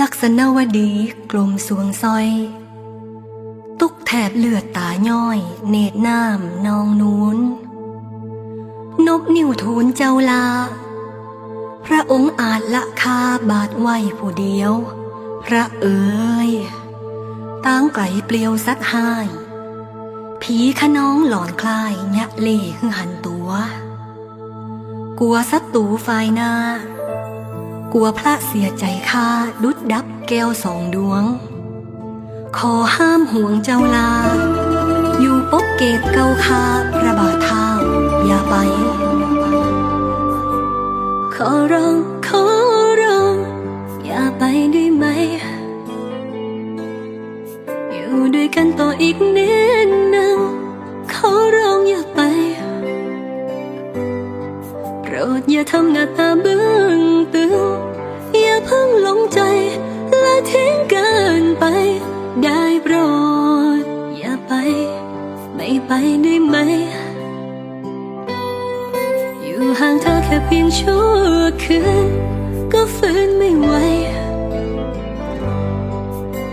ลักษณวดีกลมสวงซอย ตุกแถบเลือดตาย้อย เนตรน้ำนองนูนนบนิ้วทูลเจ้าลา พระองค์อาจละคาบาดไว้ผู้เดียว พระเอ๋ยตั้งไกลเปลียวสักหายผีขน้องหลอนคลายยะเล่คือหันตัว กลัวศัตรูฝ่ายหน้า กลัวพระเสียใจข้าดุดดับแก้วสองดวง ขอห้ามห่วงเจ้าลา อยู่ปกเกตเกาคาพระบาทเท้าอย่าไป ขอร้องขอร้อง อย่าไปได้ไหม อยู่ด้วยกันต่ออีกนิดนึงขอร้องอย่าไป โปรดอย่าทำหน้าตาบึ้ง ชั่วคืน ก็ฝืนไม่ไหว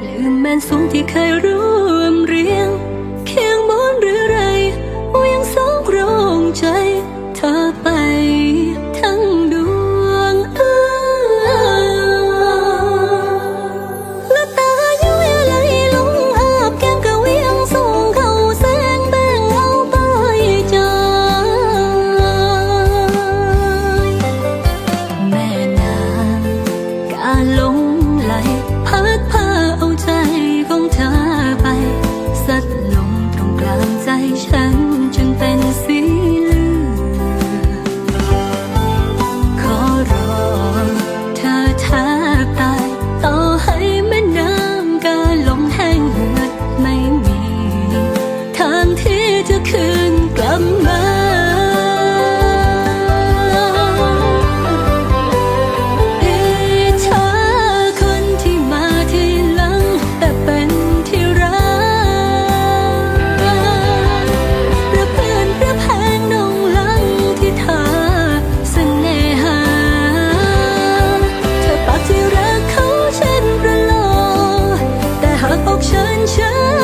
ลืมแมนสูงที่เคยรู้ กาา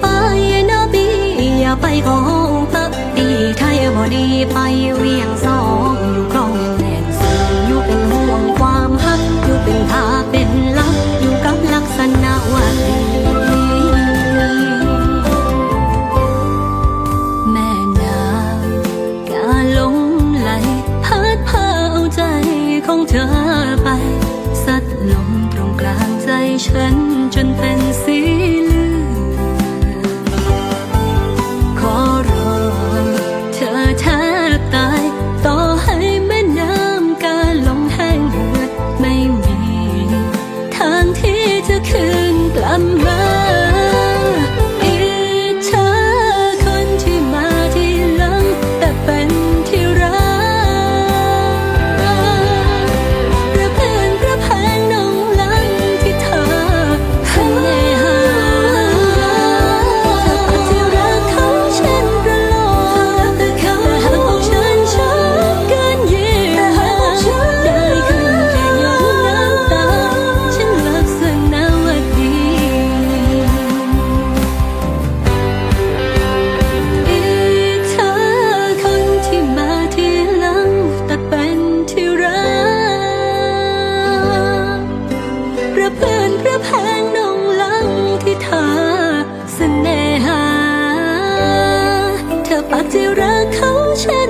ไปนะบีอย่าไปของตับดีไทยบ่ดีไปเวียงสองอยู่กองแดนสูงอยู่เป็นห่วงความฮักอยู่เป็นทาเป็นลักอยู่กับลักษณะว่าดีแม่นางกาหลงไหลพัดพาเอาใจของเธอไป สัดลงตรงกลางใจฉันจนเป็นสี คืนกลับมา รัก